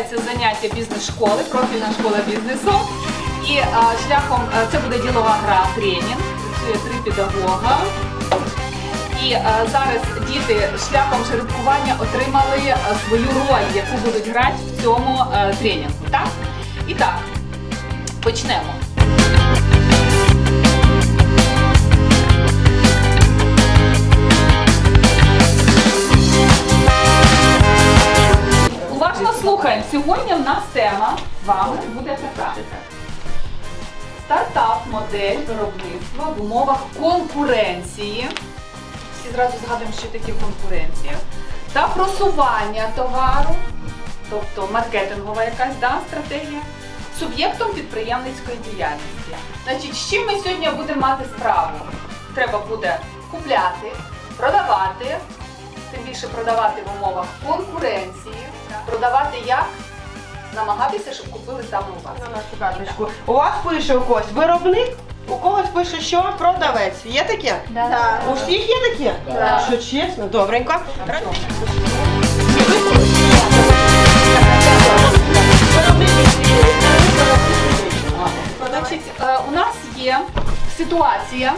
відбувається заняття бізнес-школи, профільна школа бізнесу. І е, шляхом е, це буде ділова гра тренінг. Працює три педагога. І е, зараз діти шляхом жеребкування отримали свою роль, яку будуть грати в цьому тренінгу. Так? І так, почнемо. Слухаємо. Сьогодні в нас тема з вами буде така. Стартап, модель виробництва в умовах конкуренції. Всі зразу згадуємо, що таке конкуренція. Та просування товару, тобто маркетингова якась да, стратегія, суб'єктом підприємницької діяльності. Значить, з чим ми сьогодні будемо мати справу? Треба буде купляти, продавати, тим більше продавати в умовах конкуренції, продавати як? Намагатися, щоб купили саме у вас. На нашу карточку. У вас пише у когось виробник, у когось пише, що продавець. Є таке? Да. У всіх є таке? Да. Що чесно, добренько. Значить, е, у нас є ситуація,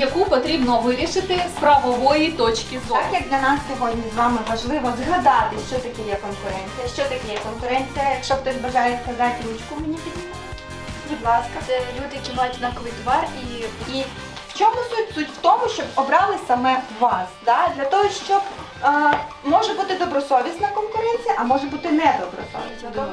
яку потрібно вирішити з правової точки зору. Так як для нас сьогодні з вами важливо згадати, що таке є конкуренція. Що таке є конкуренція? Якщо хтось бажає сказати ручку, мені піднімає. Будь ласка. Це люди, які мають однаковий товар і І в чому суть? Суть в тому, щоб обрали саме вас. Да? Для того, щоб е, може бути добросовісна конкуренція, а може бути недобросовісна.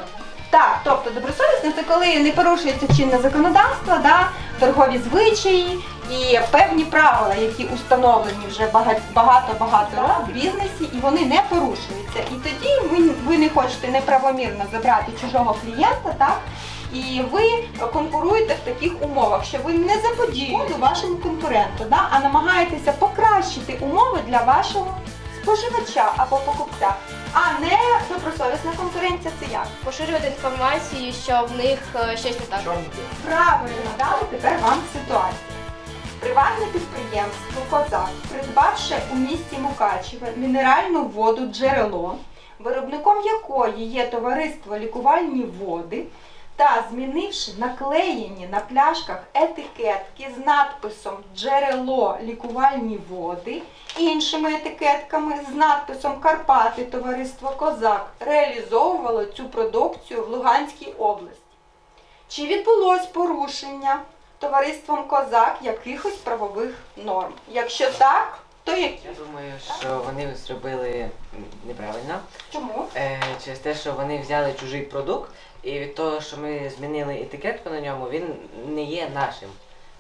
Так, тобто добросовісне це коли не порушується чинне законодавство, да, торгові звичаї і певні правила, які установлені вже багато-багато років в бізнесі, і вони не порушуються. І тоді ви, ви не хочете неправомірно забрати чужого клієнта, так? І ви конкуруєте в таких умовах, що ви не заподіюєте вашому конкуренту, да, а намагаєтеся покращити умови для вашого споживача або покупця. А не добросовісна конкуренція це як? поширювати інформацію, що в них е, щось не так. Правильно, дали тепер вам ситуацію. Приватне підприємство Козак, придбавши у місті Мукачеве мінеральну воду джерело, виробником якої є товариство лікувальні води, та змінивши наклеєні на пляшках етикетки з надписом Джерело лікувальні води, іншими етикетками з надписом Карпати Товариство Козак реалізовувало цю продукцію в Луганській області. Чи відбулось порушення товариством Козак якихось правових норм? Якщо так, то які? Я думаю, що вони зробили неправильно Чому? е, через те, що вони взяли чужий продукт, і від того, що ми змінили етикетку на ньому, він не є нашим.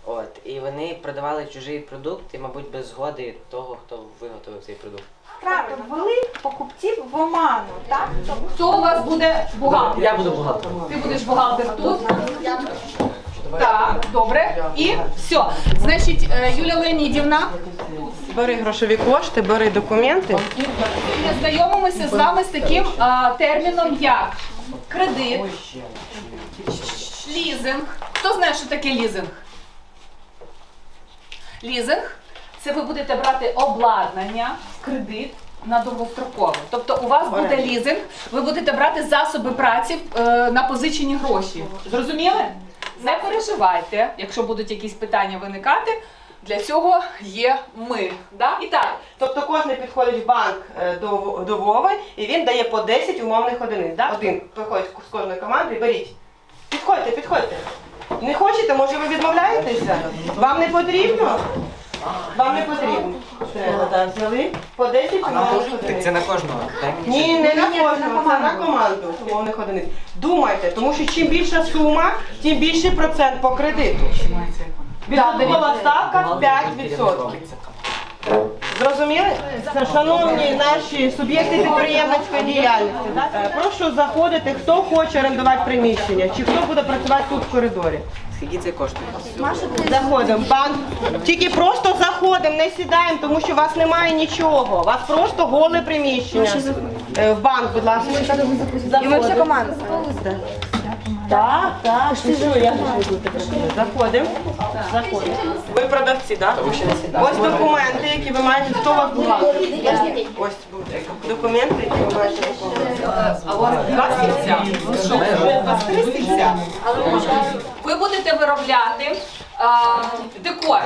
От, і вони продавали чужий продукт, і, мабуть, без згоди того, хто виготовив цей продукт. Правильно, ввели покупців в оману, так? Хто у вас буде бухгалтер? Я буду бухгалтером. Ти будеш бухгалтер тут. Так, добре. І все. Значить, е, Юля Леонідівна, Бери грошові кошти, бери документи. ми знайомимося з вами з таким е, терміном, як кредит, лізинг. Хто знає, що таке лізинг? Лізинг це ви будете брати обладнання, кредит на довгострокове. Тобто у вас буде лізинг, ви будете брати засоби праці е, на позичені гроші. Зрозуміли? Не переживайте, якщо будуть якісь питання виникати. Для цього є ми. Да? І так, Тобто кожен підходить в банк е, до, до Вови і він дає по 10 умовних одиниць. Да? Один приходить з кожної команди, беріть. Підходьте, підходьте. Не хочете, може ви відмовляєтеся? Вам не потрібно? Вам не потрібно. Взяли по 10 умовних одиниць. на кожного, так? Ні, не на Ні, ні, на кожного, це на команду. команду умовних одиниць. Думайте, тому що чим більша сума, тим більший процент по кредиту. Відсоткова ставка 5%. Зрозуміли? Це, Шановні наші суб'єкти підприємницької діяльності, е, прошу заходити, хто хоче орендувати приміщення, чи хто буде працювати тут в коридорі. Скільки це коштує? Заходимо. Банк. Тільки просто заходимо, не сідаємо, тому що у вас немає нічого. У вас просто голе приміщення. Е, В банк, будь ласка. І ми вся команда. Так, так, що, я Заходимо. Заходимо. Ви продавці, так? Ось документи, які ви маєте. Хто вас бухгалтер? Ось документи, які ви маєте виконувати. А у вас два стільця? Ну що, у вас три стільця? Ви будете виробляти а, декор.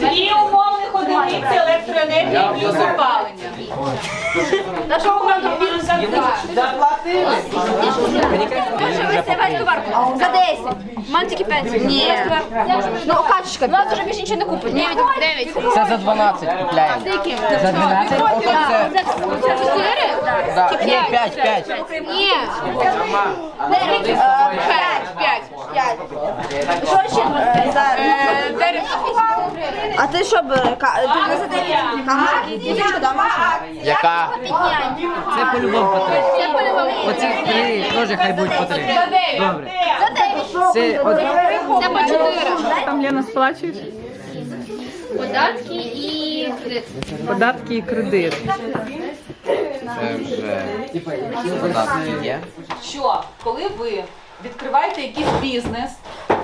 Дві умовних одиниці електроенергії плюс опалення. На що вам допомогли Заплатили. За 10. Мам тільки 5. Ні. Ну, качечка. У нас вже більше нічого не купить. 9. 9. Це за 12 купляємо. За яким? За 12? Ото це. Це 4? Ні, 5, 5. Ні. 9. 5. 5. Що ще? А ти що бере? Ти не за 9 камера? Діточка, да, Маша? Яка? Це по-любому по 3. Оці три теж хай будуть по 3. Добре. За 9. Це по 4. Там Лена сплачуєш Податки і кредит. податки і кредит. це вже податки є. що коли ви відкриваєте якийсь бізнес,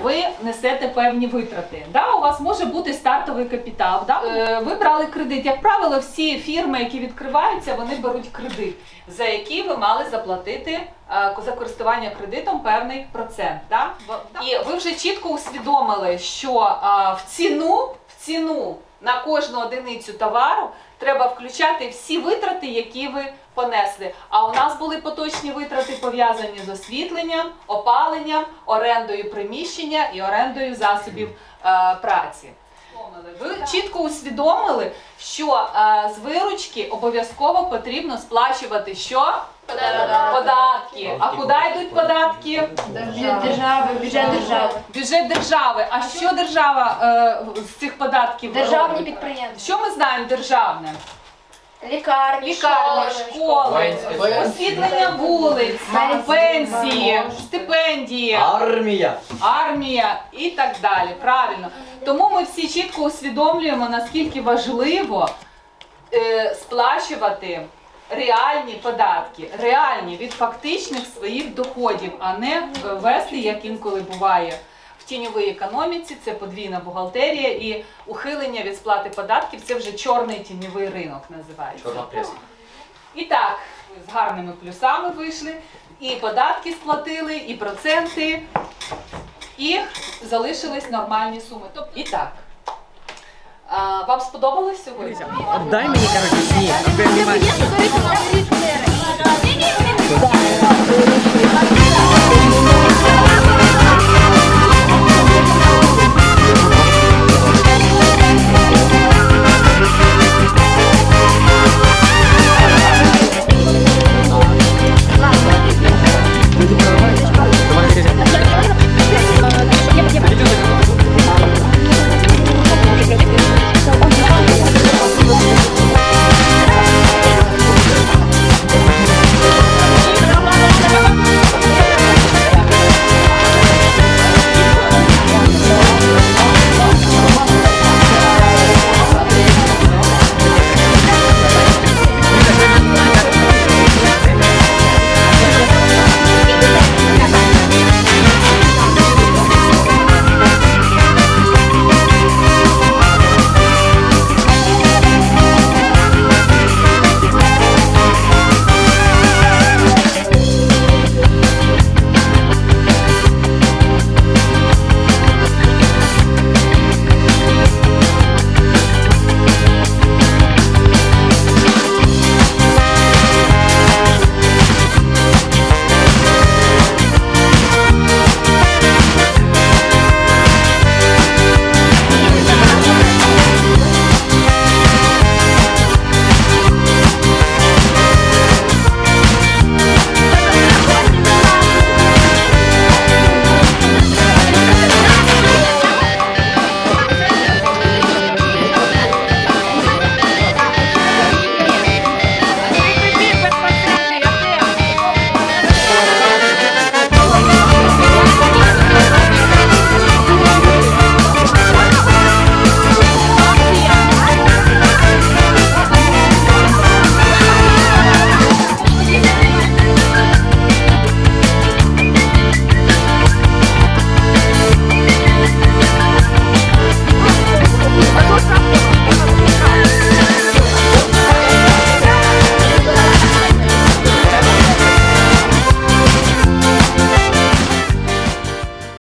ви несете певні витрати. Да, у вас може бути стартовий капітал. Да? Е, ви брали кредит. Як правило, всі фірми, які відкриваються, вони беруть кредит, за який ви мали заплатити е, за користування кредитом певний процент. Да? І ви вже чітко усвідомили, що е, в ціну, в ціну на кожну одиницю товару треба включати всі витрати, які ви понесли. А у нас були поточні витрати пов'язані з освітленням, опаленням, орендою приміщення і орендою засобів е, праці. Ви чітко усвідомили, що е, з виручки обов'язково потрібно сплачувати що? Податки. А куди йдуть податки? Держави, бюджет держави. Бюджет держави. А що держава е, з цих податків? Державні робить? підприємства. Що ми знаємо державне? Лікарні, Лікарні, школи. школи, освітлення вулиць, пенсії, стипендії, Армія. армія і так далі. Правильно. Тому ми всі чітко усвідомлюємо, наскільки важливо е, сплачувати реальні податки, реальні від фактичних своїх доходів, а не е, вести, як інколи буває в тіньовій економіці, це подвійна бухгалтерія і ухилення від сплати податків це вже чорний тіньовий ринок називається. Чорна преса. І так, з гарними плюсами вийшли, і податки сплатили, і проценти, і залишились нормальні суми. Тобто і так. А, вам сподобалось сьогодні? Дай мені короче, сніг.